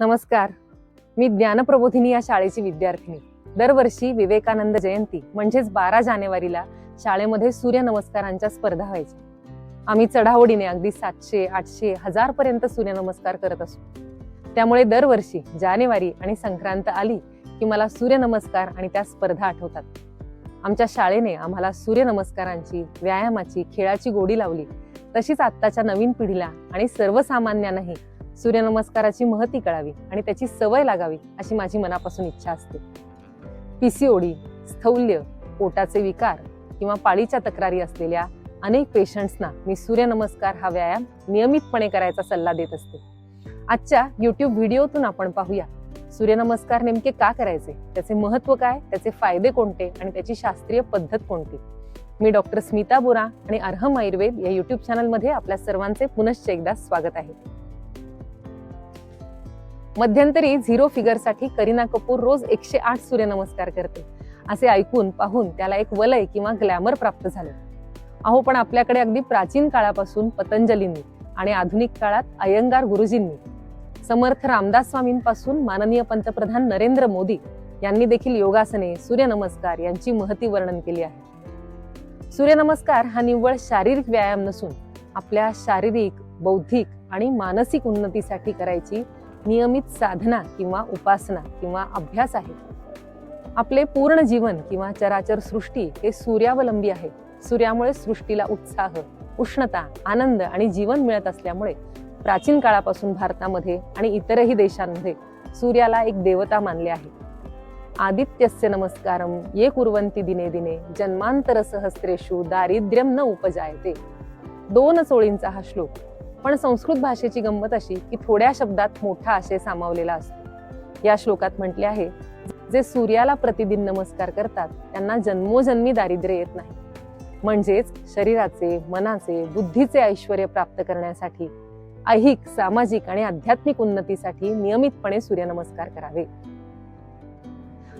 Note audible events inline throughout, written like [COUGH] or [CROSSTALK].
नमस्कार. मी ज्ञानप्रबोधिनी या शाळेची विद्यार्थिनी. दरवर्षी विवेकानंद जयंती म्हणजेच बारा जानेवारीला शाळेमध्ये सूर्यनमस्कारांच्या स्पर्धा व्हायच्या. आम्ही चढाओढीने अगदी सातशे आठशे हजार पर्यंत सूर्यनमस्कार करत असू. त्यामुळे दरवर्षी जानेवारी आणि संक्रांत आली की मला सूर्यनमस्कार आणि त्या स्पर्धा आठवतात. आमच्या शाळेने आम्हाला सूर्यनमस्कारांची व्यायामाची खेळाची गोडी लावली. तशीच आत्ताच्या नवीन पिढीला आणि सर्वसामान्यांनाही सूर्यनमस्काराची महती कळावी आणि त्याची सवय लागावी अशी माझी मनापासून इच्छा असते. पीसीओडी स्थौल्य पोटाचे विकार किंवा पाळीच्या तक्रारी असलेल्या अनेक पेशंट्सना मी सूर्यनमस्कार हा व्यायाम नियमितपणे करायचा सल्ला देत असते. आजच्या युट्यूब व्हिडिओतून आपण पाहूया सूर्यनमस्कार नेमके का करायचे? त्याचे महत्त्व काय? त्याचे फायदे कोणते? आणि त्याची शास्त्रीय पद्धत कोणती? मी डॉक्टर स्मिता बोरा आणि अर्हम आयुर्वेद या युट्यूब चॅनलमध्ये आपल्या सर्वांचे पुनश्च एकदा स्वागत आहे. मध्यंतरी झिरो फिगरसाठी करीना कपूर रोज एकशे आठ सूर्यनमस्कार करते. असे ऐकून पाहून त्याला एक वलय किंवा ग्लॅमर प्राप्त झालं. अहो पण आपल्याकडे अगदी प्राचीन काळापासून पतंजलींनी आणि आधुनिक काळात अयंगार गुरुजींनी समर्थ रामदास स्वामींपासून माननीय पंतप्रधान नरेंद्र मोदी यांनी देखील योगासने सूर्यनमस्कार यांची महती वर्णन केली आहे. सूर्यनमस्कार हा निव्वळ शारीरिक व्यायाम नसून आपल्या शारीरिक बौद्धिक आणि मानसिक उन्नतीसाठी करायची नियमित साधना किंवा उपासना किंवा अभ्यास आहे. आपले पूर्ण जीवन किंवा चराचर सृष्टी हे सूर्यावलंबी आहे. सूर्यामुळे सृष्टीला उत्साह उष्णता आनंद आणि जीवन मिळत असल्यामुळे प्राचीन काळापासून भारतामध्ये आणि इतरही देशांमध्ये सूर्याला एक देवता मानले आहे. आदित्यस्य नमस्कारम ये कुर्वंती दिने दिने जन्मांतर सहस्त्रेषु दारिद्र्यम न उपजायते. दोन ओळींचा हा श्लोक पण संस्कृत भाषेची गंमत अशी की थोड्या शब्दात मोठा आशय सामावलेला असतो. या श्लोकात म्हटले आहे जे सूर्याला प्रतिदिन नमस्कार करतात त्यांना जन्मोजन्मी दारिद्र्य येत नाही. म्हणजेच शरीराचे मनाचे बुद्धीचे ऐश्वर प्राप्त करण्यासाठी ऐहिक सामाजिक आणि आध्यात्मिक उन्नतीसाठी नियमितपणे सूर्यनमस्कार करावे.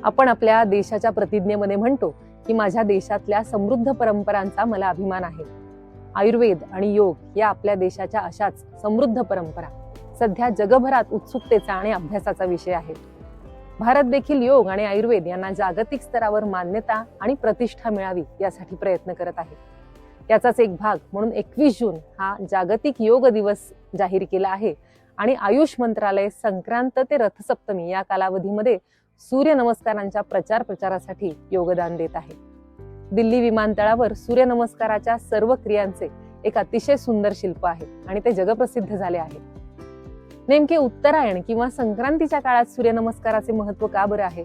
आपण आपल्या देशाच्या प्रतिज्ञेमध्ये म्हणतो की माझ्या देशातल्या समृद्ध परंपरांचा मला अभिमान आहे. आयुर्वेद आणि योग या आपल्या देशाच्या अशाच समृद्ध परंपरा सध्या जगभरात उत्सुकतेचा आणि अभ्यासाचा विषय आहे भारत देखील योग आणि आयुर्वेद यांना जागतिक स्तरावर मान्यता आणि प्रतिष्ठा मिळावी यासाठी प्रयत्न करत आहे. याचाच एक भाग म्हणून एकवीस जून हा जागतिक योग दिवस जाहीर केला आहे आणि आयुष मंत्रालय संक्रांत ते रथसप्तमी या कालावधीमध्ये सूर्यनमस्कारांच्या प्रचार प्रचारासाठी योगदान देत आहे. दिल्ली विमानतळावर सूर्यनमस्काराच्या सर्व क्रियांचे एक अतिशय सुंदर शिल्प आहे आणि ते जगप्रसिद्ध झाले आहे. नेमके उत्तरायण किंवा संक्रांतीच्या काळात सूर्यनमस्काराचे महत्त्व का बरं आहे?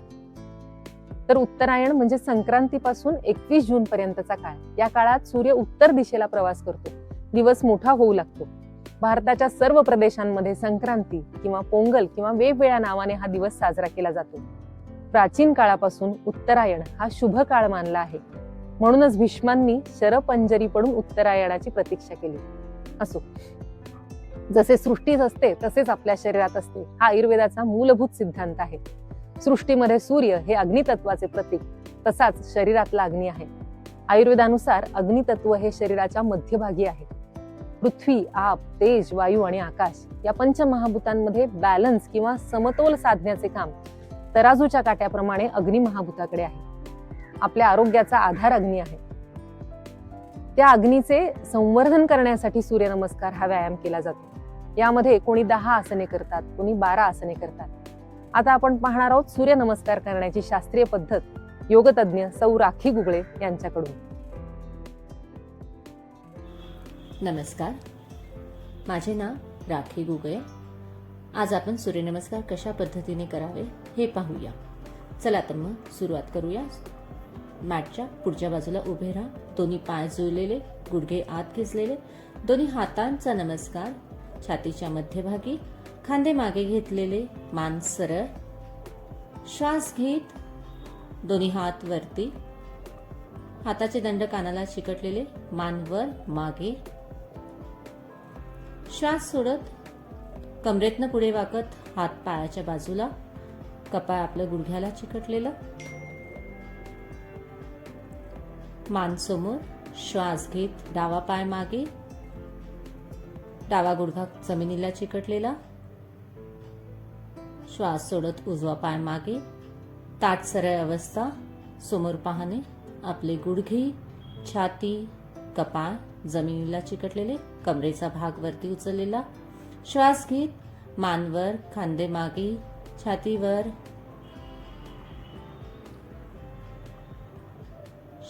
तर उत्तरायण म्हणजे संक्रांतीपासून एकवीस जून पर्यंतचा काळ. या काळात सूर्य उत्तर दिशेला प्रवास करतो. दिवस मोठा होऊ लागतो. भारताच्या सर्व प्रदेशांमध्ये संक्रांती किंवा पोंगल किंवा वेगवेगळ्या नावाने हा दिवस साजरा केला जातो. प्राचीन काळापासून उत्तरायण हा शुभ काळ मानला आहे. म्हणूनच भीष्मांनी शरपंजरी पडून उत्तरायणाची प्रतीक्षा केली. असो. जसे सृष्टीच असते तसेच आपल्या शरीरात असते. हा आयुर्वेदाचा मूलभूत सिद्धांत आहे. सृष्टीमध्ये सूर्य हे अग्नितत्वाचे प्रतीक तसाच शरीरातला अग्नी आहे. आयुर्वेदानुसार अग्नितत्व हे शरीराच्या मध्यभागी आहे. पृथ्वी आप तेज वायू आणि आकाश या पंचमहाभूतांमध्ये बॅलन्स किंवा समतोल साधण्याचे काम तराजूच्या काट्याप्रमाणे अग्निमहाभूताकडे आहे. आपल्या आरोग्याचा आधार अग्नी आहे. त्या अग्नीचे संवर्धन करण्यासाठी सूर्यनमस्कार हा व्यायाम केला जातो. यामध्ये कोणी दहा आसने करतात कोणी बारा आसने करतात. आता आपण पाहणार आहोत सूर्यनमस्कार करण्याची शास्त्रीय पद्धत योगतज्ञ सौ राखी गुगळे यांच्याकडून. नमस्कार. माझे नाव राखी गुगळे. आज आपण सूर्यनमस्कार कशा पद्धतीने करावे हे पाहूया. चला तर मग सुरुवात करूया. मॅटच्या पुढच्या बाजूला उभे राहा. दोन्ही पाय जुळलेले गुडघे आत घेतलेले दोन्ही हातांचा नमस्कार. छातीच्या मध्यभागी खांदे मागे घेतलेले मान सरळ. श्वास घेत. दोन्ही हात वरती. हाताचे दंड कानाला चिकटलेले मान वर मागे. श्वास सोडत. कमरेतनं पुढे वाकत हात पायाच्या बाजूला. कपाळ आपलं गुडघ्याला चिकटलेलं. मान समोर श्वास घेत डावा पाय मागे डावा गुडघा जमिनीला चिकटलेला श्वास सोडत उजवा पाय मागे ताट सरळ अवस्था समोर पाहणे आपले गुडघे छाती कपाळ जमिनीला चिकटलेले कमरेचा भाग वरती उचललेला श्वास घेत मानवर खांदे मागे छातीवर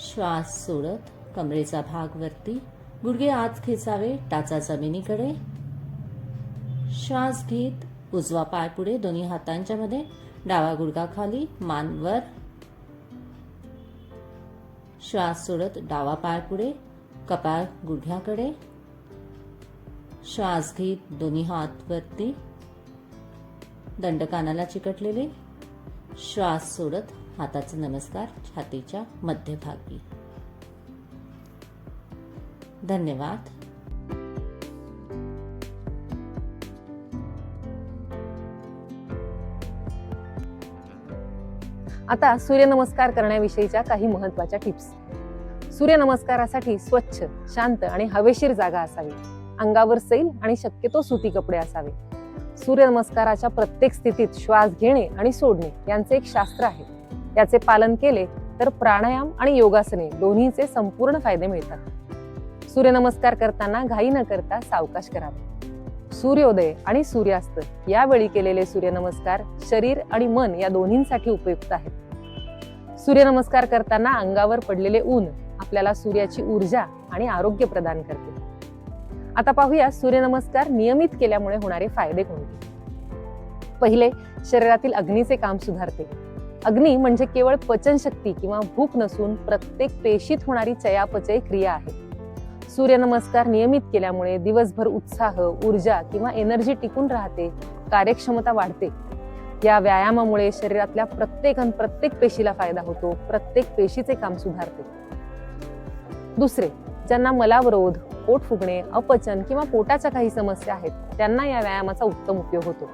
श्वास सोडत कमरेचा भाग वरती गुडघे आत खेचावे टाचा जमिनीकडे. श्वास घेत उजवा पाय पुढे दोन्ही हातांच्या मध्ये डावा गुडघा खाली मानवर श्वास सोडत डावा पाय पुढे कपाळ गुडघ्याकडे. श्वास घेत दोन्ही हात वरती दंड कानाला चिकटलेले. श्वास सोडत हाताचे नमस्कार छातीच्या मध्यभागी. धन्यवाद. आता सूर्यनमस्कार करण्याविषयीच्या काही महत्त्वाच्या टिप्स. सूर्यनमस्कारासाठी स्वच्छ शांत आणि हवेशीर जागा असावी. अंगावर सैल आणि शक्यतो सुती कपडे असावे. सूर्यनमस्काराच्या प्रत्येक स्थितीत श्वास घेणे आणि सोडणे यांचे एक शास्त्र आहे. त्याचे पालन केले तर प्राणायाम आणि योगासने दोन्हीचे संपूर्ण फायदे मिळतात. सूर्यनमस्कार करताना घाई न करता सावकाश करावा सूर्योदय आणि सूर्यास्त यावेळी केलेले सूर्यनमस्कार शरीर आणि मन या दोन्हींसाठी उपयुक्त आहेत. सूर्यनमस्कार करताना अंगावर पडलेले ऊन आपल्याला सूर्याची ऊर्जा आणि आरोग्य प्रदान करते. आता पाहूया सूर्यनमस्कार नियमित केल्यामुळे होणारे फायदे कोणते? पहिले शरीरातील अग्नीचे काम सुधारते. अग्नी म्हणजे केवळ पचनशक्ती किंवा भूक नसून प्रत्येक पेशीत होणारी चयापचय क्रिया आहे. सूर्यनमस्कार नियमित केल्यामुळे दिवसभर उत्साह ऊर्जा किंवा एनर्जी टिकून राहते कार्यक्षमता वाढते. या व्यायामामुळे शरीरातल्या प्रत्येक प्रत्येक पेशीला फायदा होतो प्रत्येक पेशीचे काम सुधारते. दुसरे ज्यांना मलावरोध पोट फुगणे अपचन किंवा पोटाच्या काही समस्या आहेत त्यांना या व्यायामाचा उत्तम उपयोग होतो.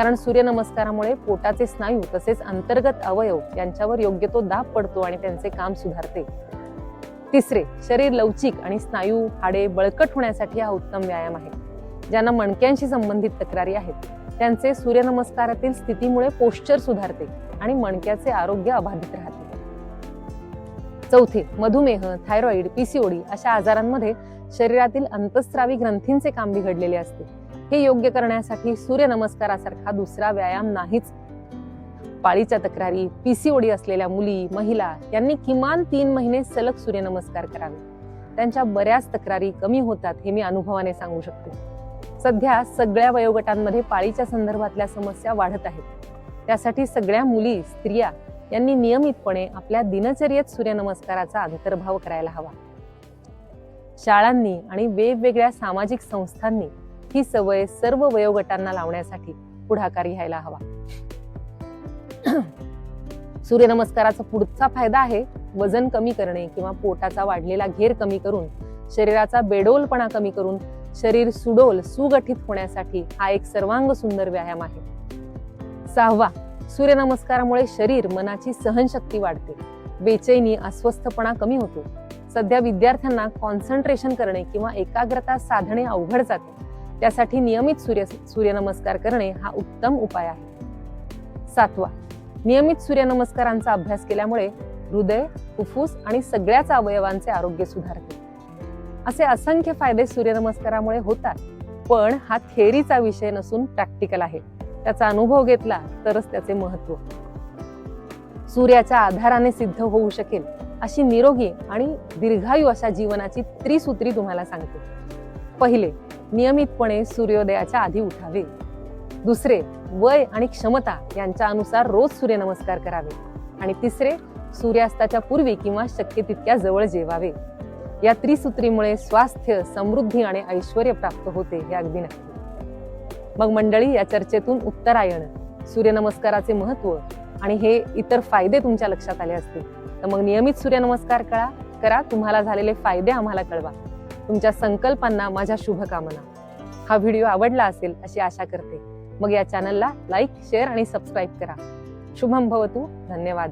कारण सूर्यनमस्कारामुळे पोटाचे स्नायू तसेच अंतर्गत अवयव यांच्यावर योग्य तो दाब पडतो आणि त्यांचे काम सुधारते. तिसरे शरीर लवचिक आणि स्नायू हाडे बळकट होण्यासाठी हा उत्तम व्यायाम आहे. ज्यांना मणक्यांशी संबंधित तक्रारी आहेत त्यांचे सूर्यनमस्कारातील स्थितीमुळे पोश्चर सुधारते आणि मणक्याचे आरोग्य अबाधित राहते. चौथे मधुमेह थायरॉइड पीसीओडी अशा आजारांमध्ये शरीरातील अंतस्त्रावी ग्रंथींचे काम बिघडलेले असते. हे योग्य करण्यासाठी सूर्यनमस्कारासारखा दुसरा व्यायाम नाहीच. पाळीच्या तक्रारी पीसीओडी असलेल्या मुली महिला यांनी किमान तीन महिने सलग सूर्यनमस्कार करावे. त्यांच्या बऱ्याच तक्रारी कमी होतात हे मी अनुभवाने सांगू शकते. सध्या सगळ्या वयोगटांमध्ये पाळीच्या संदर्भातल्या समस्या वाढत आहेत. त्यासाठी सगळ्या मुली स्त्रिया यांनी नियमितपणे आपल्या दिनचर्येत सूर्यनमस्काराचा अंतर्भाव करायला हवा. शाळांनी आणि वेगवेगळ्या सामाजिक संस्थांनी ही सवय सर्व वयोगटांना लावण्यासाठी पुढाकार घ्यायला हवा. [CLEARS THROAT] सूर्यनमस्काराचा पुढचा फायदा आहे वजन कमी करणे किंवा पोटाचा वाढलेला घेर कमी करून शरीराचा बेडोलपणा कमी करून शरीर सुडोल सुगठित होण्यासाठी हा एक सर्वांग सुंदर व्यायाम आहे. सहावा सूर्यनमस्कारामुळे शरीर मनाची सहनशक्ती वाढते. बेचैनी अस्वस्थपणा कमी होतो. सध्या विद्यार्थ्यांना कॉन्सन्ट्रेशन करणे किंवा एकाग्रता साधणे अवघड जाते. त्यासाठी नियमित सूर्य सूर्यनमस्कार करणे हा उत्तम उपाय आहे. सातवा नियमित सूर्यनमस्कारांचा अभ्यास केल्यामुळे हृदय फुफ्फुस आणि सगळ्याच अवयवांचे आरोग्य सुधारते. असे असंख्य फायदे सूर्यनमस्कारामुळे होतात पण हा थेअरीचा विषय नसून प्रॅक्टिकल आहे. त्याचा अनुभव घेतला तरच त्याचे महत्त्व. सूर्याच्या आधाराने सिद्ध होऊ शकेल अशी निरोगी आणि दीर्घायू अशा जीवनाची त्रिसूत्री तुम्हाला सांगते. पहिले नियमितपणे सूर्योदयाच्या आधी उठावे. दुसरे वय आणि क्षमता यांच्या अनुसार रोज सूर्यनमस्कार करावे. आणि तिसरे सूर्यास्ताच्या पूर्वी किंवा शक्य तितक्या जवळ जेवावे. या त्रिसूत्रीमुळे स्वास्थ्य समृद्धी आणि ऐश्वर प्राप्त होते हे अगदी नक्की. मग मंडळी या चर्चेतून उत्तरायण सूर्यनमस्काराचे महत्त्व आणि हे इतर फायदे तुमच्या लक्षात आले असतील. तर मग नियमित सूर्यनमस्कार करा. करा तुम्हाला झालेले फायदे आम्हाला कळवा. तुमच्या संकल्पांना माझ्या शुभकामना. हा व्हिडिओ आवडला असेल अशी आशा करते. मग या चॅनलला लाईक शेअर आणि सबस्क्राईब करा. शुभम भवतू. धन्यवाद.